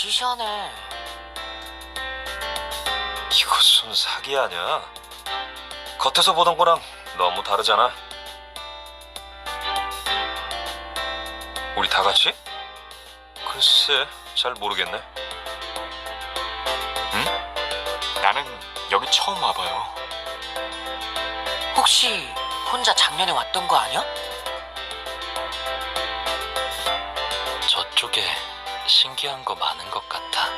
시시하네. 이것은 사기 아니야? 겉에서 보던 거랑 너무 다르잖아. 우리 다 같이? 글쎄, 잘 모르겠네. 나는 여기 처음 와봐요. 혹시 혼자 작년에 왔던 거 아니야? 저쪽에 신기한 거 많은 것 같아.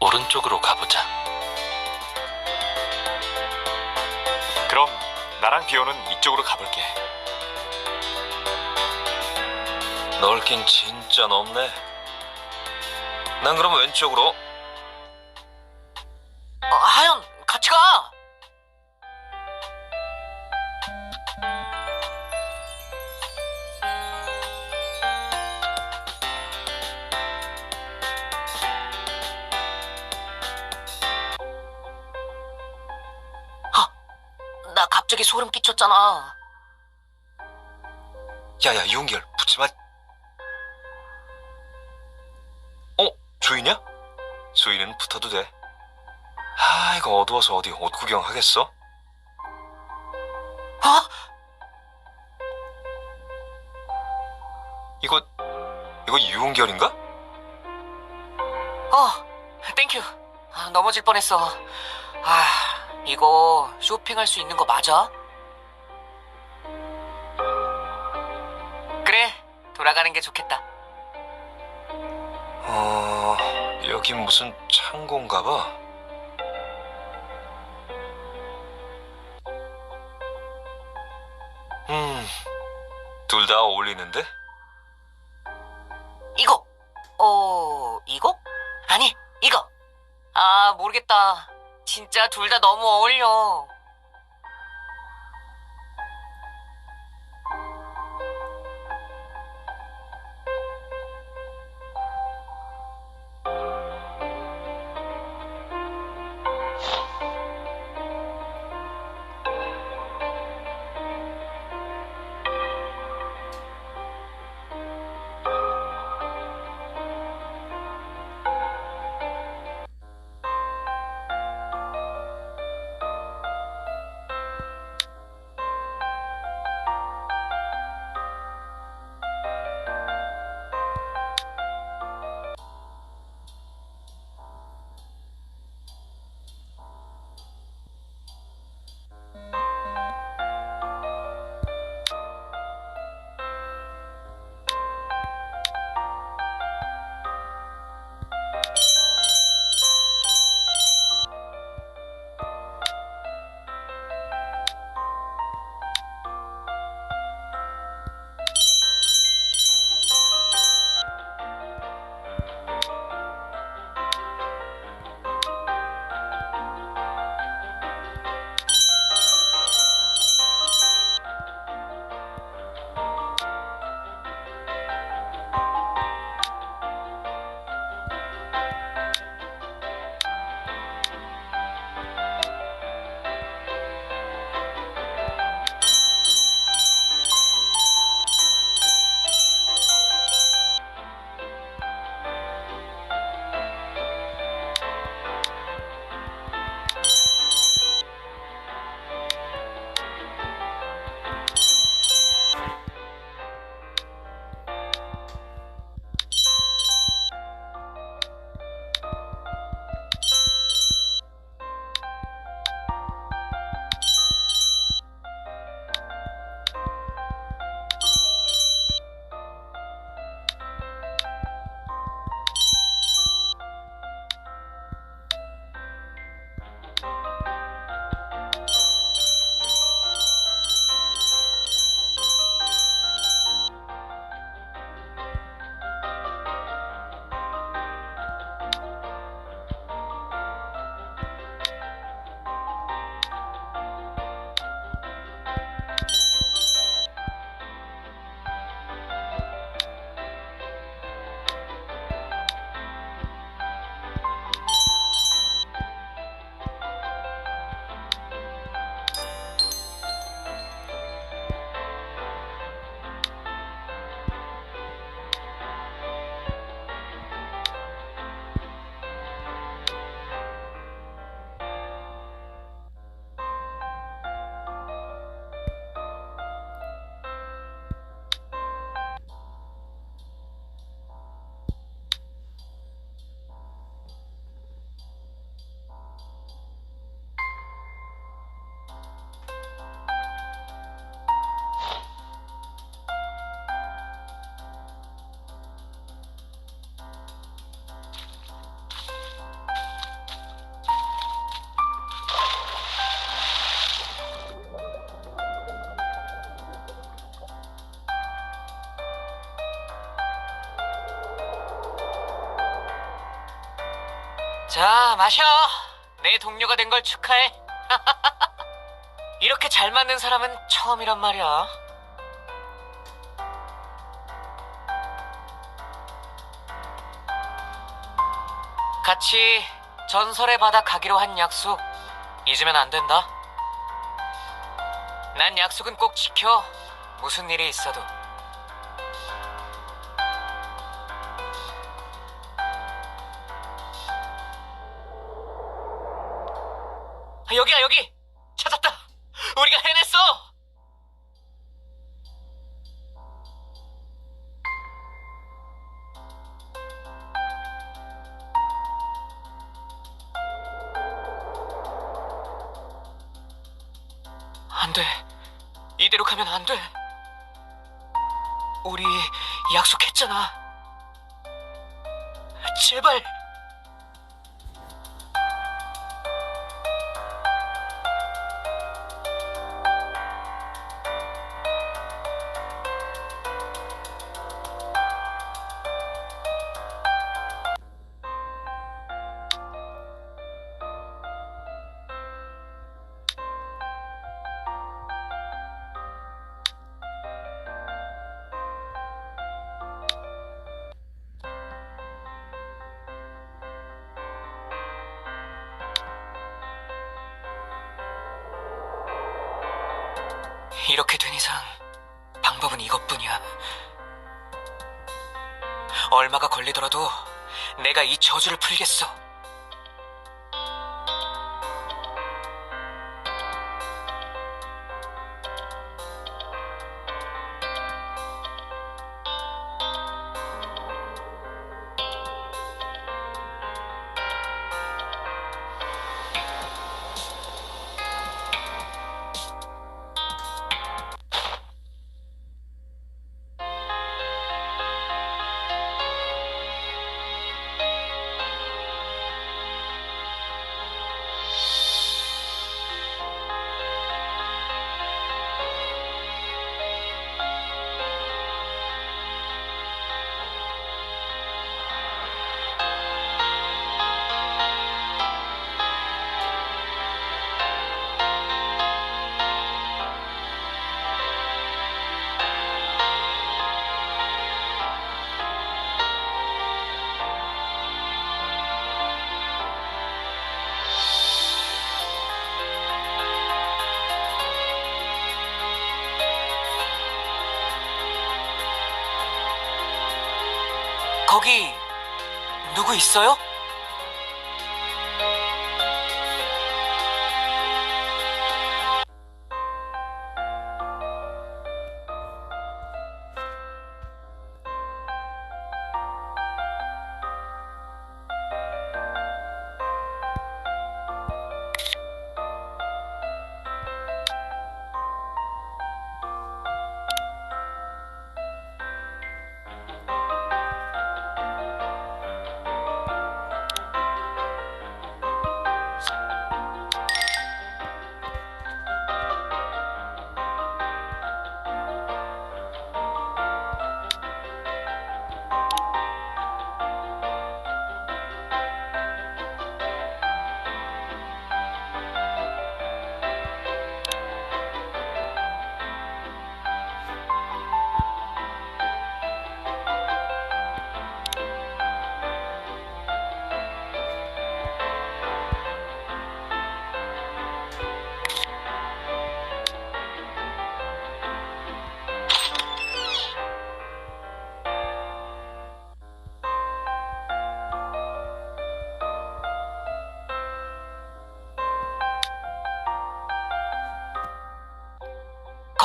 오른쪽으로 가보자. 그럼 나랑 비오는 이쪽으로 가볼게. 넓긴 진짜 넓네. 난 그럼 왼쪽으로. 끼쳤잖아. 야야 이용결 붙지 마. 어 주인이야? 주인은 붙어도 돼. 아 이거 어두워서 어디 옷 구경 하겠어? 어? 이거 이거 유은결인가? 어, 땡큐. 아, 넘어질 뻔했어. 아, 이거 쇼핑할 수 있는 거 맞아? 돌아가는 게 좋겠다. 어 여기 무슨 창고인가 봐. 음, 둘 다 어울리는데? 이거, 어, 이거? 아니, 이거. 아, 모르겠다. 진짜 둘 다 너무 어울려. 자, 마셔. 내 동료가 된 걸 축하해. 이렇게 잘 맞는 사람은 처음이란 말이야. 같이 전설의 바다 가기로 한 약속 잊으면 안 된다. 난 약속은 꼭 지켜. 무슨 일이 있어도. 여기야 여기 찾았다. 우리가 해냈어. 거기 누구 있어요?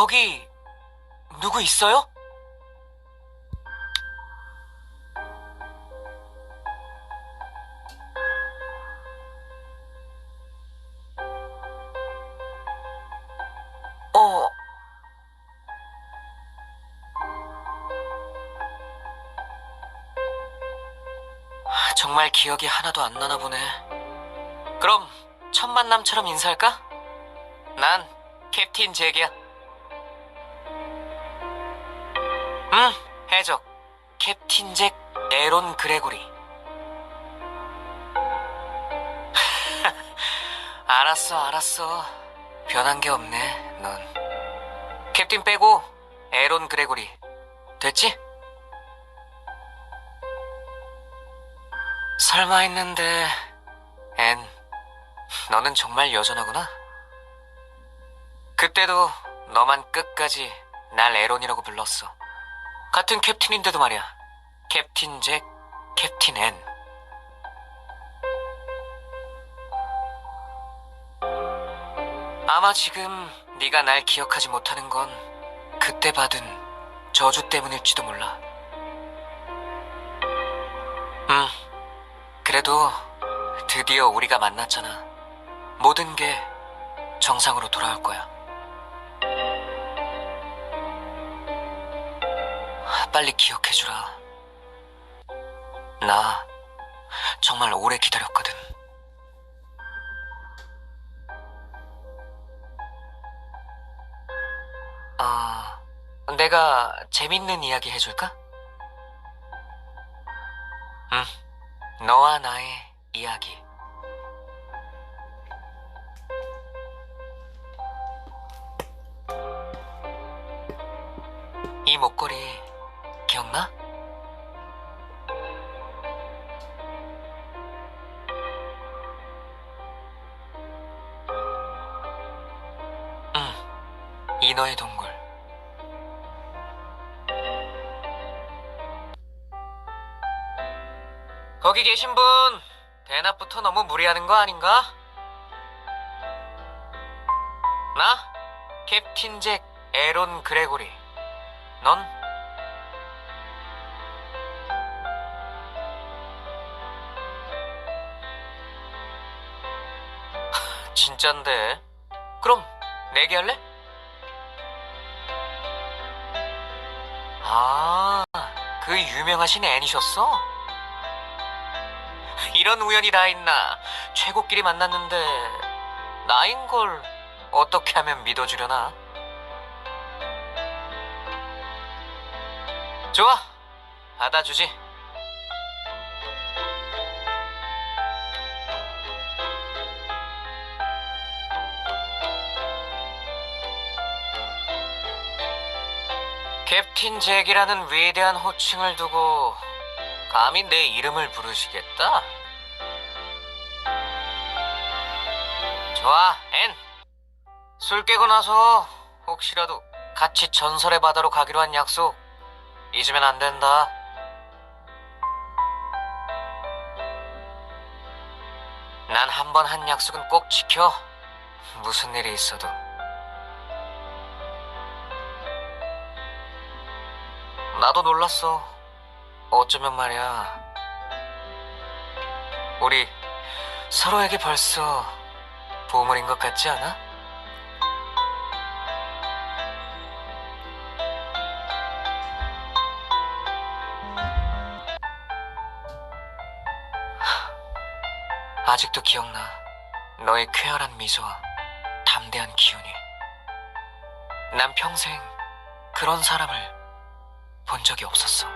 거기 누구 있어요? 어. 정말 기억이 하나도 안 나나 보네. 그럼 첫 만남처럼 인사할까? 난 캡틴 잭이야. 캡틴 잭 에론 그레고리. 알았어, 알았어. 변한 게 없네, 넌. 캡틴 빼고 에론 그레고리. 됐지? 설마 했는데, 앤, 너는 정말 여전하구나. 그때도 너만 끝까지 날 에론이라고 불렀어. 같은 캡틴인데도 말이야. 캡틴 잭, 캡틴 앤. 아마 지금 네가 날 기억하지 못하는 건 그때 받은 저주 때문일지도 몰라. 음, 그래도 드디어 우리가 만났잖아. 모든 게 정상으로 돌아올 거야. 빨리 기억해주라. 나 정말 오래 기다렸거든. 아, 내가 재밌는 이야기 해줄까? 응, 너와 나의 이야기. 인어의 동굴. 거기 계신 분, 대낮부터 너무 무리하는 거 아닌가? 나? 캡틴 잭 에론 그레고리. 넌? 진짠데. 그럼 내기 할래? 아, 그 유명하신 애니셨어? 이런 우연이 다 있나? 최고끼리 만났는데 나인 걸 어떻게 하면 믿어주려나? 좋아, 받아주지. 캡틴 잭이라는 위대한 호칭을 두고 감히 내 이름을 부르시겠다? 좋아, 앤. 술 깨고 나서 혹시라도 같이 전설의 바다로 가기로 한 약속 잊으면 안 된다. 난 한 번 한 약속은 꼭 지켜. 무슨 일이 있어도. 나도 놀랐어. 어쩌면 말이야. 우리 서로에게 벌써 보물인 것 같지 않아? 아직도 기억나. 너의 쾌활한 미소와 담대한 기운이. 난 평생 그런 사람을 본 적이 없었어.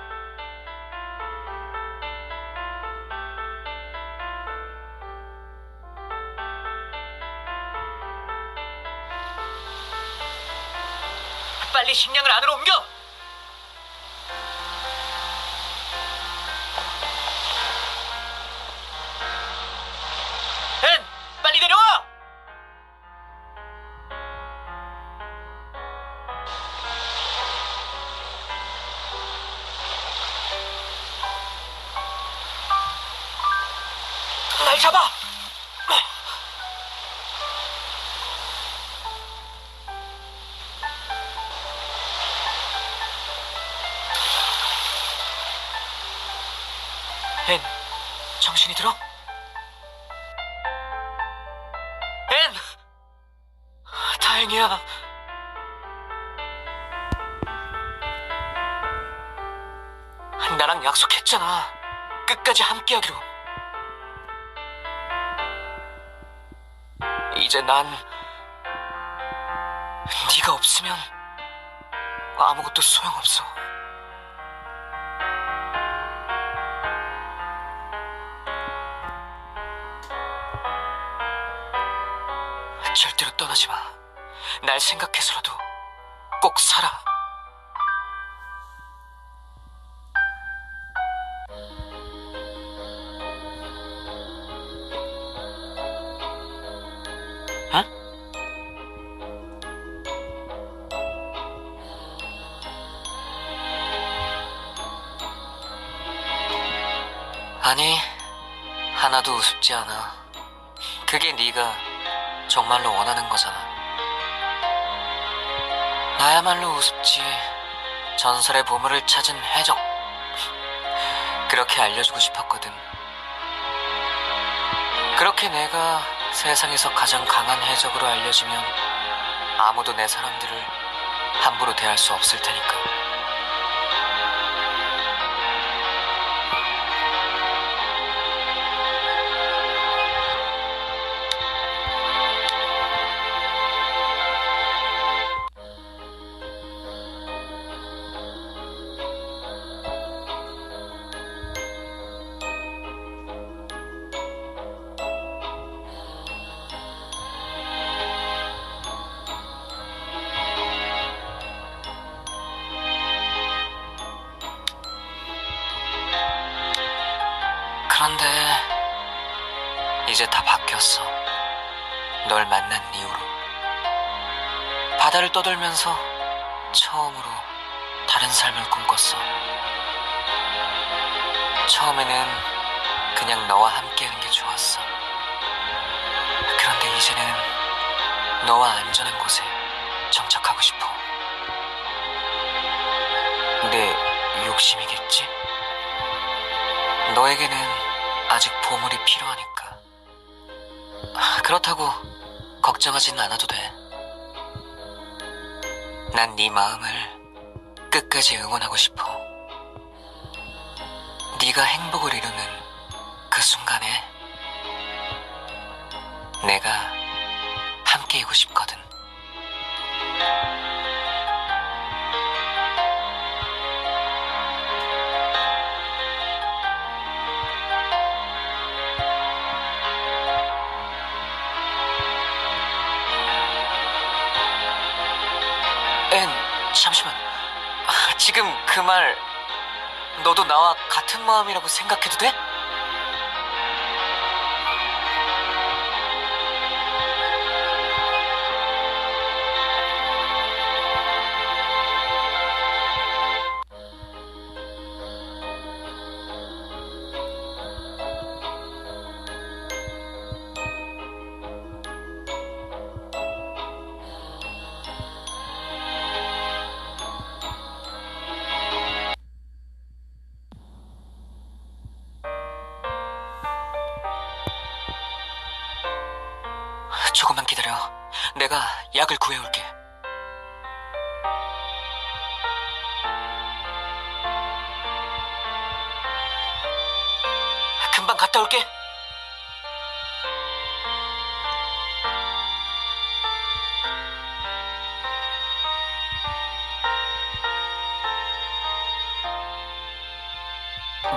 빨리 식량을 안으로 옮겨! 끝까지 함께하기로. 이제 난 네가 없으면 아무것도 소용없어. 절대로 떠나지 마. 날 생각해서라도 꼭 살아. 하나도 우습지 않아. 그게 네가 정말로 원하는 거잖아. 나야말로 우습지. 전설의 보물을 찾은 해적. 그렇게 알려주고 싶었거든. 그렇게 내가 세상에서 가장 강한 해적으로 알려지면 아무도 내 사람들을 함부로 대할 수 없을 테니까. 이제 다 바뀌었어. 널 만난 이후로. 바다를 떠돌면서 처음으로 다른 삶을 꿈꿨어. 처음에는 그냥 너와 함께하는 게 좋았어. 그런데 이제는 너와 안전한 곳에 정착하고 싶어. 내 욕심이겠지? 너에게는 아직 보물이 필요하니까. 아, 그렇다고 걱정하지는 않아도 돼. 난 네 마음을 끝까지 응원하고 싶어. 네가 행복을 이루는 그 순간에 내가 함께이고 싶거든. 잠시만. 아, 지금 그 말, 너도 나와 같은 마음이라고 생각해도 돼?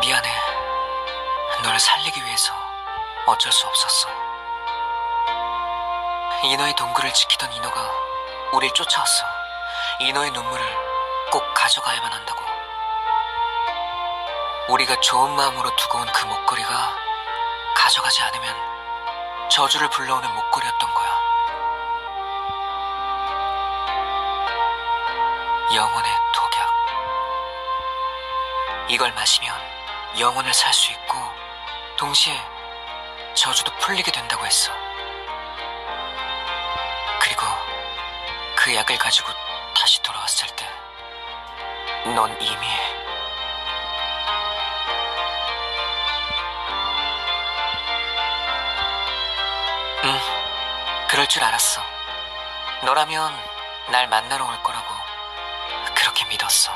미안해. 널 살리기 위해서 어쩔 수 없었어. 이너의 동굴을 지키던 이너가 우릴 쫓아왔어. 이너의 눈물을 꼭 가져가야만 한다고. 우리가 좋은 마음으로 두고 온 그 목걸이가 가져가지 않으면 저주를 불러오는 목걸이였던 거야. 영혼의 독약. 이걸 마시면 영혼을 살 수 있고 동시에 저주도 풀리게 된다고 했어. 그리고 그 약을 가지고 다시 돌아왔을 때, 넌 이미 응, 그럴 줄 알았어. 너라면 날 만나러 올 거라고 그렇게 믿었어.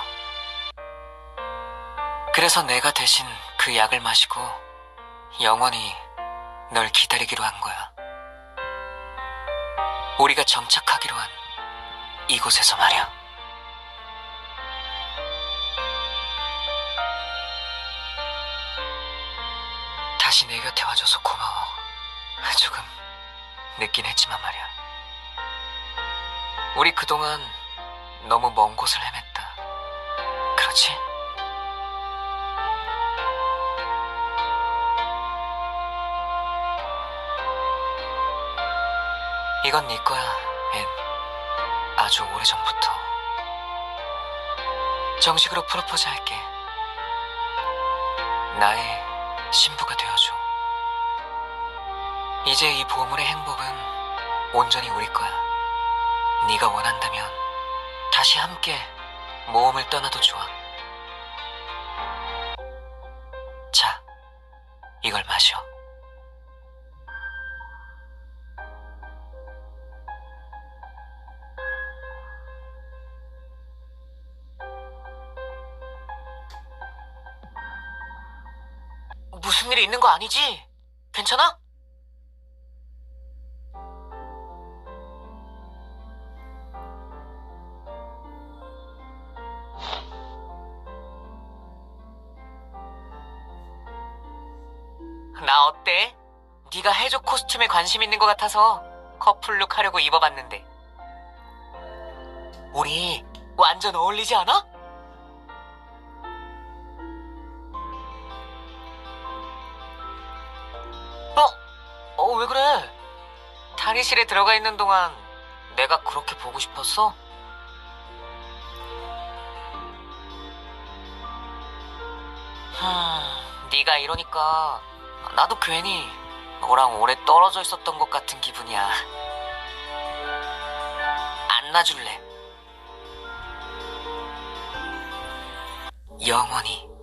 그래서 내가 대신 그 약을 마시고 영원히 널 기다리기로 한 거야. 우리가 정착하기로 한 이곳에서 말이야. 다시 내 곁에 와줘서 고마워. 조금 늦긴 했지만 말이야. 우리 그동안 너무 먼 곳을 헤맸다. 그렇지? 이건 네 거야, 앤. 아주 오래전부터. 정식으로 프로포즈 할게. 나의 신부가 되어줘. 이제 이 보물의 행복은 온전히 우리 거야. 네가 원한다면 다시 함께 모험을 떠나도 좋아. 있는 거 아니지? 괜찮아? 나 어때? 네가 해적 코스튬에 관심 있는 것 같아서 커플룩 하려고 입어봤는데 우리 완전 어울리지 않아? 왜 그래? 탈의실에 들어가 있는 동안 내가 그렇게 보고 싶었어? 흠, 네가 이러니까 나도 괜히 너랑 오래 떨어져 있었던 것 같은 기분이야. 안 놔줄래? 영원히.